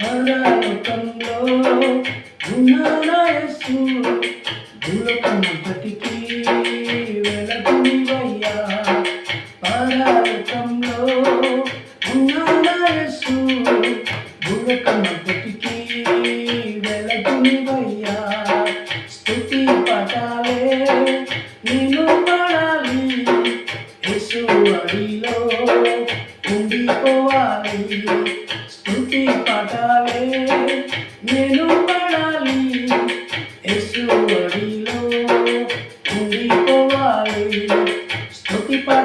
పరలోకంలో ఉన్నాయసు భూలోకమంతటికి వెలగునివయ్యా. పరలోకంలో ఉన్నాయసు భూలోకమంతటికి వెలగునివయ్యా. స్తుతి పటాలే నేను పడాలి. యేసు అడిలో ఉండిపోవాలి.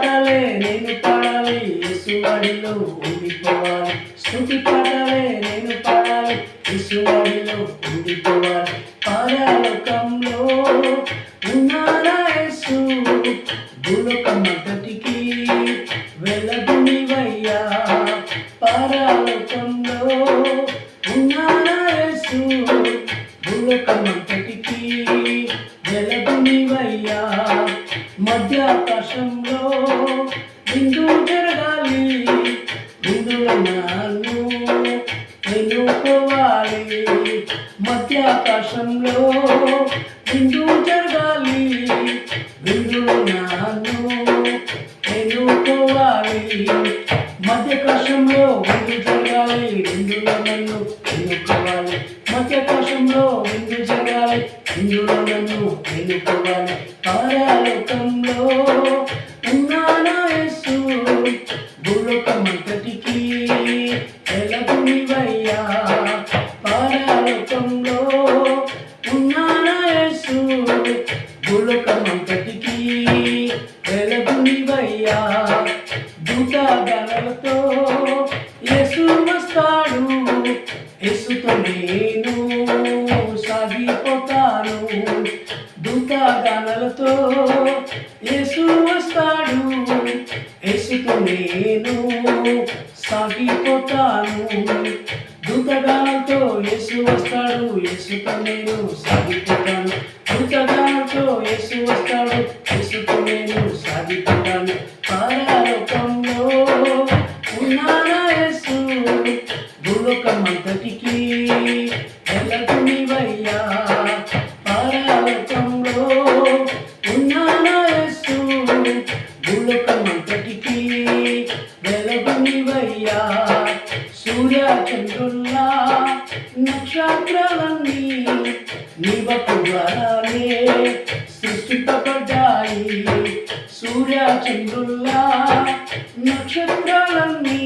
పాటలే నేను పాడాలి యేసు ఉండిపోవాలి. స్థుతి పాటలే నేను పాడాలి యేసు ఉండిపోవాలి. పరలోకంలో ఉన్నారా యేసు భూలోకమంతటికి నీవయ్యా పారాలోకంలో ఉన్నారా యేసు భూలోకమంతటికి నీవయ్యా మధ్యాకాశం విందు జరగాలి విందుల నన్ను ఎన్నుకోవాలి. మధ్యాకాశంలో విందు జరగాలి విందులు నన్ను ఎన్నుకోవాలి. మధ్యాకాశంలో విందు జరగాలి విందులో నన్ను ఎన్నుకోవాలి. మధ్యాకాశంలో విందు జరగాలి విందులో నన్ను ఎన్నుకోవాలి. పారాలోకంలో పరలోకంలో ఉన్నానా భూలోకమంతటికి వెలగునివయ్యా. దూతగణలతో యేసు వస్తాడు. యేసుతో నేను సాగిపోతాను. దూతగణలతో యేసు వస్తాడు. యేసుతో నేను సాగిపోతాను. దూతగాలతో యేసు వస్తాడు యేసుతో నేను సాగిపోతాను దూతగాలతో యేసు వస్తాడు యేసుతో నేను సాగిపోతాను పరలోకంలో ఉన్నానా యేసు భూలోకం భూలోకమంతటికి వెలగునివయ్యా. పరలోకంలో ఉన్నానా యేసు భూలోకం భూలోకమంతటికి వెలగునివయ్యా. సూర్య చంద్రుల్లా నక్షత్రాలన్నీ నీవకు ద్వారానే సృష్టింపబడ్డాయి సూర్య చంద్రుల్లా. నక్షత్రాలన్నీ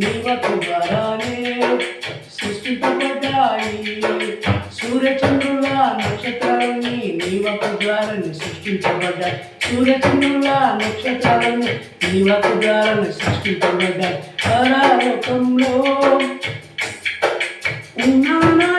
నీవకు ద్వారానే సృష్టింపబడ్డాయి సూర్యచంద్రుల నక్షత్రాలన్నీ నీవకు ద్వారాన్ని సృష్టించబడ్డాయి సూర్యచంద్రుల నక్షత్రాలన్నీ నీవకు ద్వారాన్ని సృష్టించబడ్డాయి. పరాలోకంలో na na